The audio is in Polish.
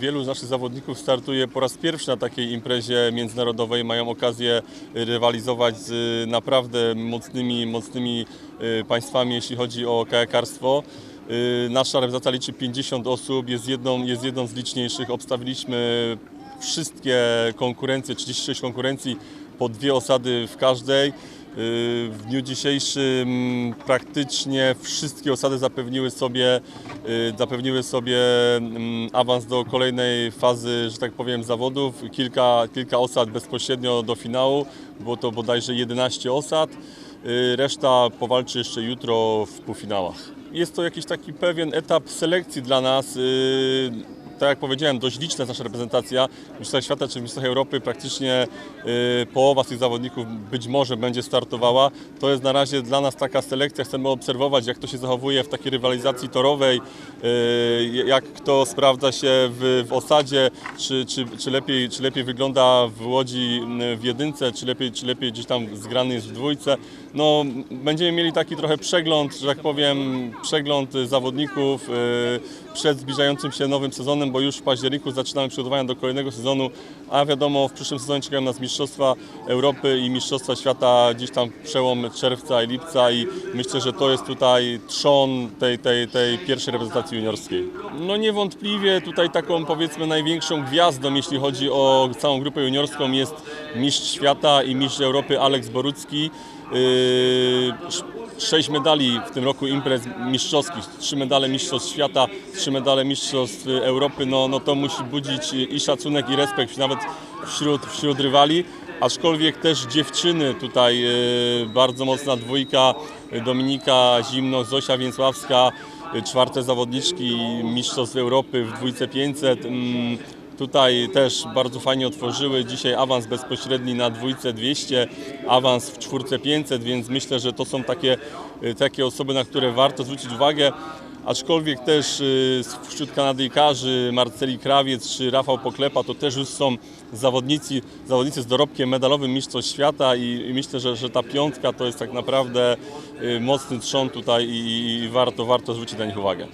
wielu z naszych zawodników startuje po raz pierwszy na takiej imprezie międzynarodowej. Mają okazję rywalizować z y, naprawdę mocnymi, mocnymi y, państwami, jeśli chodzi o kajakarstwo. Y, Nasza reprezentacja liczy 50 osób, jest jedną, jest jedną z liczniejszych. Obstawiliśmy wszystkie konkurencje, 36 konkurencji, po dwie osady w każdej. Y, W dniu dzisiejszym praktycznie wszystkie osady zapewniły sobie, y, zapewniły sobie mm, awans do kolejnej fazy, że tak powiem, zawodów. Kilka, kilka osad bezpośrednio do finału, było to bodajże 11 osad. Y, Reszta powalczy jeszcze jutro w półfinałach. Jest to jakiś taki pewien etap selekcji dla nas. Tak jak powiedziałem, dość liczna jest nasza reprezentacja. Mistrzostwach Świata czy Mistrzostwach Europy praktycznie y, połowa z tych zawodników być może będzie startowała. To jest na razie dla nas taka selekcja. Chcemy obserwować, jak to się zachowuje w takiej rywalizacji torowej, y, jak kto sprawdza się w, w osadzie, czy, czy, czy, lepiej, czy lepiej wygląda w Łodzi y, w jedynce, czy lepiej, czy lepiej gdzieś tam zgrany jest w dwójce. No, będziemy mieli taki trochę przegląd, że tak powiem, przegląd zawodników przed zbliżającym się nowym sezonem, bo już w październiku zaczynamy przygotowania do kolejnego sezonu, a wiadomo, w przyszłym sezonie czekają nas Mistrzostwa Europy i Mistrzostwa Świata gdzieś tam przełom czerwca i lipca i myślę, że to jest tutaj trzon tej, tej, tej pierwszej reprezentacji juniorskiej. No niewątpliwie tutaj taką powiedzmy największą gwiazdą, jeśli chodzi o całą grupę juniorską jest mistrz świata i mistrz Europy Aleks Borucki. Yy, sześć medali w tym roku imprez mistrzowskich, trzy medale mistrzostw świata, trzy medale mistrzostw Europy, no, no to musi budzić i szacunek i respekt nawet wśród, wśród rywali. Aczkolwiek też dziewczyny tutaj yy, bardzo mocna dwójka, Dominika Zimno, Zosia Więcławska, yy, czwarte zawodniczki Mistrzostw Europy w dwójce 500. Tutaj też bardzo fajnie otworzyły dzisiaj awans bezpośredni na dwójce 200, awans w czwórce 500, więc myślę, że to są takie, y, takie osoby, na które warto zwrócić uwagę. Aczkolwiek też y, wśród Kanadyjkarzy Marceli Krawiec czy Rafał Poklepa to też już są zawodnicy, zawodnicy z dorobkiem medalowym Mistrzostw Świata i, i myślę, że, że ta piątka to jest tak naprawdę y, mocny trzon tutaj i, i warto, warto zwrócić na nich uwagę.